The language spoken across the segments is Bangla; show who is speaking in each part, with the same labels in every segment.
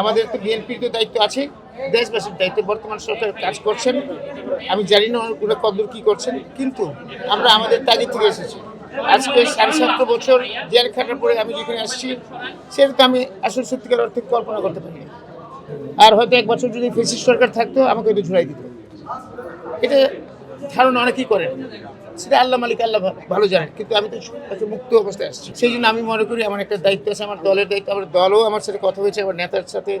Speaker 1: আমাদের তো বিএনপির তো দায়িত্ব আছে, দেশবাসীর দায়িত্ব, বর্তমান সরকার কাজ করছেন। আমি জানি না ওরা কতদূর কী করছেন, কিন্তু আমরা আমাদের তাগিদ থেকে এসেছি। আজকে সাড়ে সাতটা বছর জেল খাটার পরে আমি যেখানে আসছি, সেটা তো আমি আসলে সত্যিকার অর্থে কল্পনা করতে পারি আর হয়তো এক বছর যদি ফেসিস সরকার থাকতো, আমাকে হয়তো ঝুলাই দিত। এটা ধারণা অনেকেই করেন। সেটা আল্লাহ মালিক, আল্লাহ ভালো জানেন। কিন্তু আমি তো একটা মুক্ত অবস্থায় আসছি সেই জন্য আমি মনে করি আমার একটা দায়িত্ব আছে, আমার দলের দায়িত্ব। আমার দলও আমার সাথে কথা হয়েছে, আমার নেতার সাথে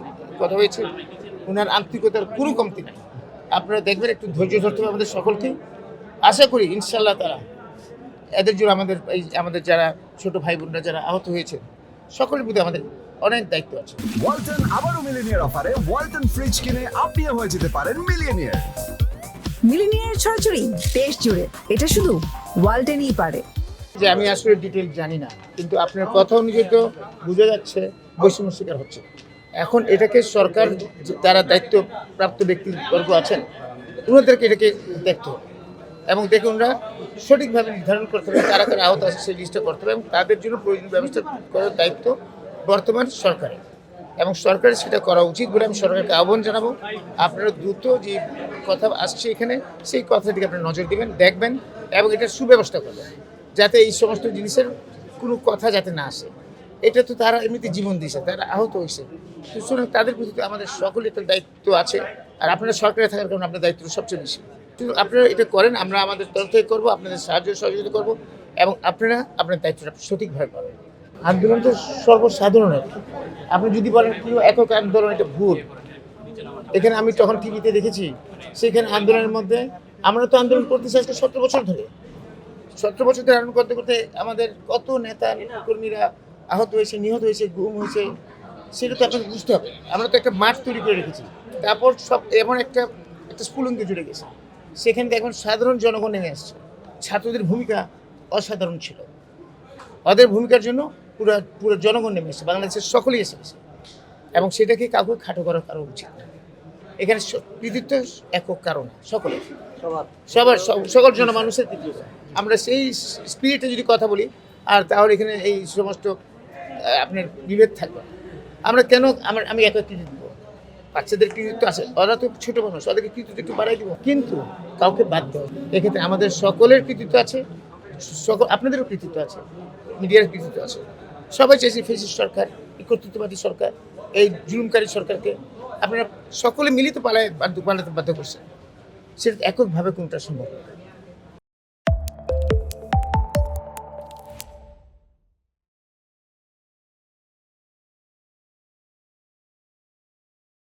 Speaker 1: কথা হয়েছে। ওনার আন্তরিকতার কোনো কমতি নাই। আপনারা দেখবেন, একটু ধৈর্য ধরতে হবে আমাদের সকলকে। আশা করি ইনশাল্লাহ তারা এদের জন্য আমাদের এই, আমাদের যারা ছোট ভাই বোনরা যারা আহত হয়েছে, সকলের প্রতি আমাদের অনেক দায়িত্ব আছে।
Speaker 2: ওয়ালটন আবারও মিলিনিয়ার অফারে ওয়ালটন ফ্রিজ কিনে আপনিও হয়ে যেতে পারেন মিলিয়নিয়ার।
Speaker 3: মিলিনিয়ার ছড়াছড়ি দেশ জুড়ে। এটা শুধু ওয়ালটেনই পারে।
Speaker 1: যে আমি আসলে ডিটেল জানি না, কিন্তু আপনার কথা অনুযায়ী তো বোঝা যাচ্ছে বৈষম্য শিকার হচ্ছে। এখন এটাকে সরকার যে তারা দায়িত্বপ্রাপ্ত ব্যক্তিবর্গ আছেন, ওনাদেরকে এটাকে দেখতে এবং দেখে ওনারা সঠিকভাবে নির্ধারণ করতে হবে, কারা কারা আহত আছে সেই লিস্টটা করতে হবে এবং তাদের জন্য প্রয়োজনীয় ব্যবস্থা করার দায়িত্ব বর্তমান সরকারের। এবং সরকারের সেটা করা উচিত বলে আমি সরকারকে আহ্বান জানাব। আপনারা দ্রুত যে কথা আসছে এখানে, সেই কথাটিকে আপনারা নজর দিবেন, দেখবেন এবং এটার সুব্যবস্থা করবেন যাতে এই সমস্ত জিনিসের কোনো কথা যাতে না আসে। এটা তো তারা এমনিতে জীবন দিয়েছে, তারা আহত হয়েছে। তো সুতরাং তাদের প্রতি আমাদের সকলের একটা দায়িত্ব আছে আর আপনারা সরকারে থাকার কারণে আপনার দায়িত্ব সবচেয়ে বেশি। কিন্তু আপনারা এটা করেন, আমরা আমাদের তরফ থেকে করব, আপনাদের সাহায্য সহযোগিতা করব এবং আপনারা আপনার দায়িত্বটা সঠিকভাবে পাবেন আন্দোলন তো সর্বসাধারণের। আপনি যদি বলেন কেউ একক আন্দোলন এটা ভুল, এখানে আমি তখন টিভিতে দেখেছি, সেখানে আন্দোলনের মধ্যে আমরা তো আন্দোলন করতেছি আজকে সতেরো বছর ধরে। সতেরো বছর ধরে আন্দোলন করতে করতে আমাদের কত নেতা কর্মীরা আহত হয়েছে, নিহত হয়েছে, গুম হয়েছে, সেটা তো আপনাকে বুঝতে হবে। আমরা তো একটা মাঠ তৈরি করে রেখেছি, তারপর সব এমন একটা একটা স্ফুলঙ্গে জুড়ে গেছে। সেখান থেকে এখন সাধারণ জনগণ নেমে আসছে। ছাত্রদের ভূমিকা অসাধারণ ছিল। ওদের ভূমিকার জন্য পুরো পুরো জনগণ নেমে এসেছে বাংলাদেশের সকলেই এসে গেছে। এবং সেটাকে কাউকে খাটো করার কারও উচিত না। এখানে কৃতিত্ব একক কারণ সকলের। সবার। সব- সকল জনমানুষের কৃতিত্ব। আমরা সেই স্পিরিটে যদি কথা বলি আর তাহলে এখানে এই সমস্ত আপনার বিভেদ থাকবে আমরা কেন আমার আমি একা কৃতিত্ব দেবো? বাচ্চাদের কৃতিত্ব আছে ওরা তো ছোট মানুষ ওদেরকে কৃতিত্ব একটু বাড়াই দিব। কিন্তু কাউকে বাদ দেওয়া এক্ষেত্রে আমাদের সকলের কৃতিত্ব আছে সকল আপনাদেরও কৃতিত্ব আছে মিডিয়ার কৃতিত্ব আছে। সবাই চাইছে ফেসিস সরকার, কর্তৃত্ববাদী সরকার, এই জুলুমকারী সরকারকে আপনারা সকলে মিলিত পালায় বাধ্য পালাতে বাধ্য করছেন সেটা এককভাবে কোনটা সম্ভব।